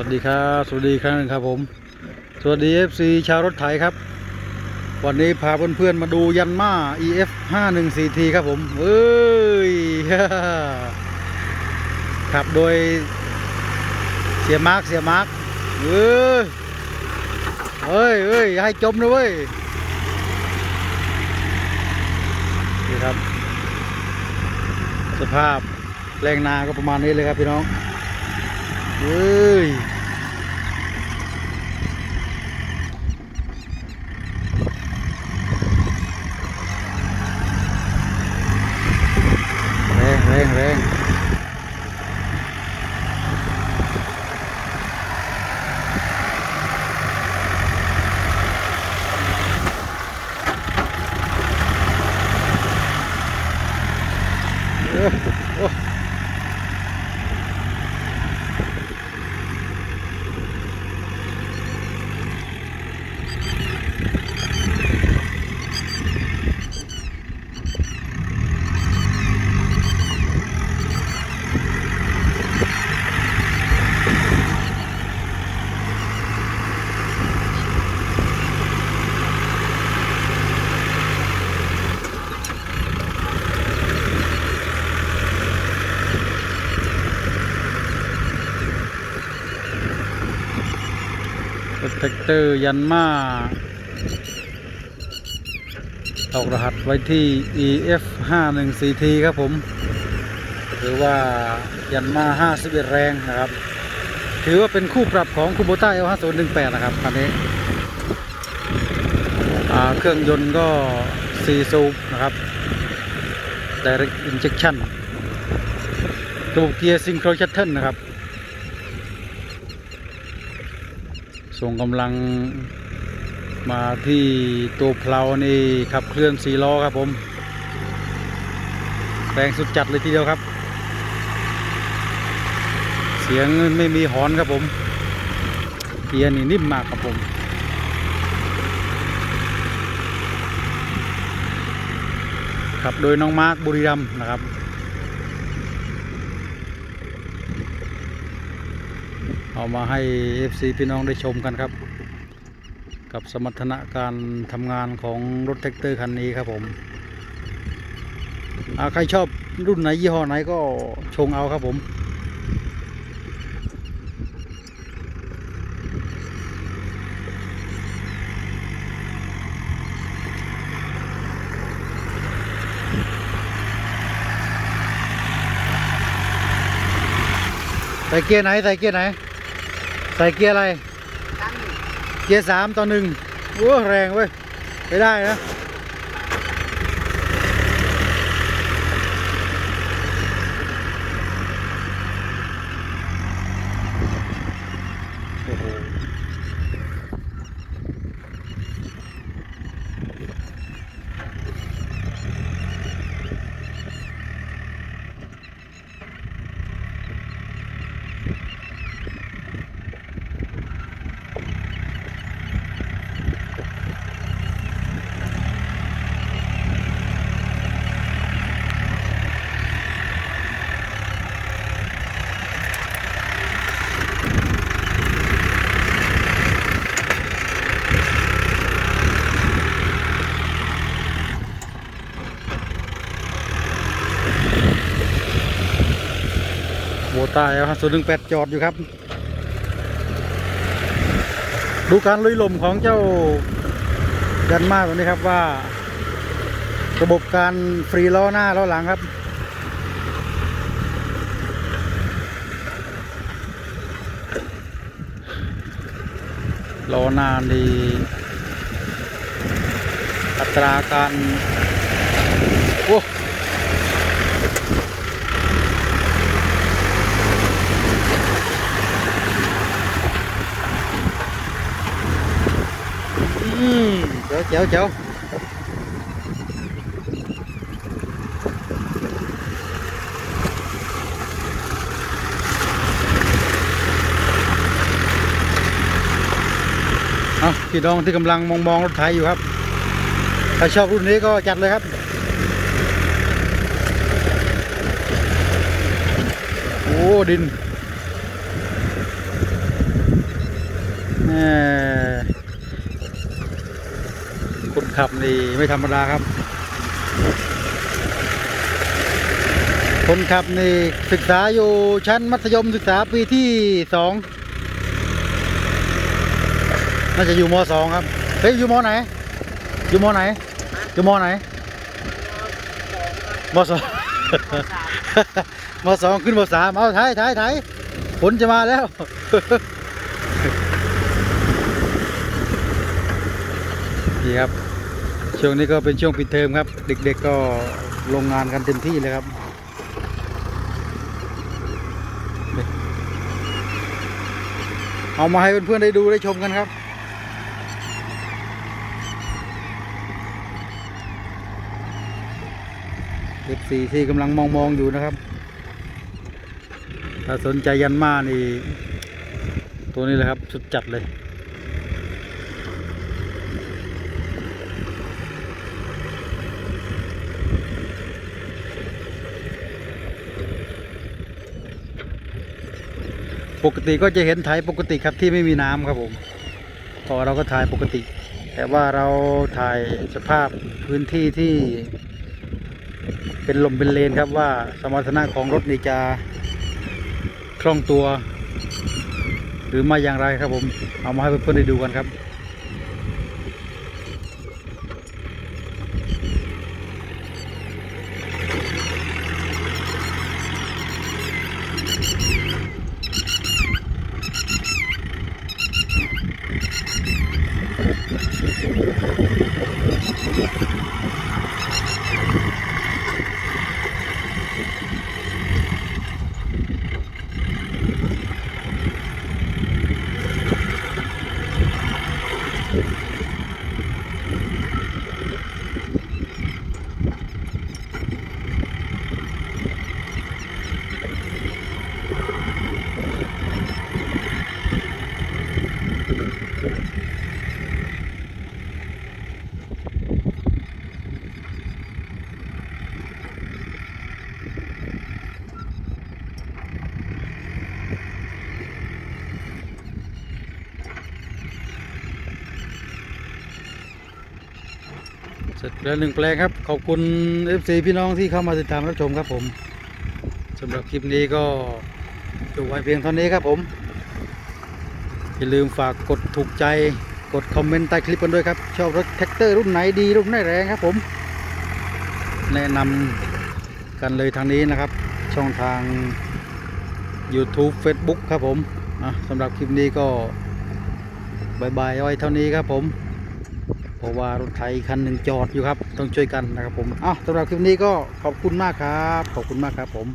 วัสดีครับสวัสดีครั้งหนึงครับผม สวัสดี FC ชาวรถไถครับ วันนี้พาเพื่อนๆมาดูยันมา EF 514T ครับผมเอ้ยขับโดยเสียมาร์กเสียมาร์กเออเฮ้ยเฮ้ยให้จมนะเว้ยนี่ครับ สภาพแรงนาก็ประมาณนี้เลยครับพี่น้องเฮ้ย แรถแท็กเตอร์ยันมาออกรหัสไว้ที่ EF 514T ครับผม หรือว่ายันมา51 แรงนะครับ ถือว่าเป็นคู่ปรับของคูโบต้า L5018 นะครับคันนี้เครื่องยนต์ก็ 4 สูบนะครับ Direct Injection ระบบเกียร์ Synchro Shuttle นะครับ ส่งกำลังมาที่ตัวเพลานี่ขับเคลื่อนสีล้อครับผมแรงสุดจัดเลยทีเดียวครับ เสียงไม่มีหอนครับผมเกียร์นี่นิ่มมากครับผมขับโดยน้องมาร์คบุรีรัมนะครับ เอามาให้ FC พี่น้องได้ชมกันครับ กับสมรรถนะการทำงานของรถแท็กเตอร์คันนี้ครับผมใครชอบรุ่นไหนยี่ห้อไหนก็ชงเอาครับผมใส่เกียร์ไหนใส่เกียร์ไหน ใส่เกียร์อะไร เกียร์สามต่อหนึ่งโอ้แรงเว้ยไปได้นะ บตายครับศูนย์หนึ่งแปดจอดอยู่ครับ ดูการลุยลมของเจ้ายันมาตัวนี้ครับว่า ระบบการฟรีล้อหน้าล้อหลังครับล้อหน้านี่อัตราการโอ้ เจ๋วเจ๋วเจ๋วเอาพี่น้องที่กำลังมองมองรถไถอยู่ครับ ถ้าชอบรุ่นนี้ก็จัดเลยครับโอ้ดินแหม่ คนขับนี่ไม่ธรรมดาครับ คนขับนี่ศึกษาอยู่ชั้นมัธยมศึกษาปีที่สองน่าจะอยู่มสองครับ เฮ้ยอยู่มไหน อยู่มไหน อยู่มไหนมสองมสองขึ้นมสามเอาถ่ายถ่ายถ่ายผลจะมาแล้วนี่ครับ ช่วงนี้ก็เป็นช่วงปิดเทอมครับ เด็กๆก็ลงงานกันเต็มที่เลยครับเอามาให้เพื่อนๆได้ดูได้ชมกันครับ F4 ที่กำลังมองมองๆอยู่นะครับ ถ้าสนใจยันมานี่ ตัวนี้แหละครับ สุดจัดเลย ปกติก็จะเห็นถ่ายปกติครับที่ไม่มีน้ำครับผมพอเราก็ถ่ายปกติ แต่ว่าเราถ่ายสภาพพื้นที่ที่ เป็นลมเป็นเลนครับว่าสมรรถนะของรถนี่จะคล่องตัว หรือไม่อย่างไรครับผม เอามาให้เพื่อนๆได้ดูกันครับ เสร็จแล้วหนึ่งแปลงครับ ขอบคุณ FC พี่น้องที่เข้ามาติดตามรับชมครับผมสำหรับคลิปนี้ก็จบไว้เพียงเท่านี้ครับผม อย่าลืมฝากกดถูกใจกดคอมเมนต์ใต้คลิปกันด้วยครับ ชอบรถแท็กเตอร์รุ่นไหนดีรุ่นไหนแรงครับผม แนะนำกันเลยทางนี้นะครับ ช่องทาง YouTube Facebook ครับผมสำหรับคลิปนี้ก็บายบายอาไว้เท่านี้ครับผม เพราะว่ารถไถคันหนึ่งจอดอยู่ครับ ต้องช่วยกันนะครับผมอ้าวสำหรับคลิปนี้ก็ขอบคุณมากครับ ขอบคุณมากครับผม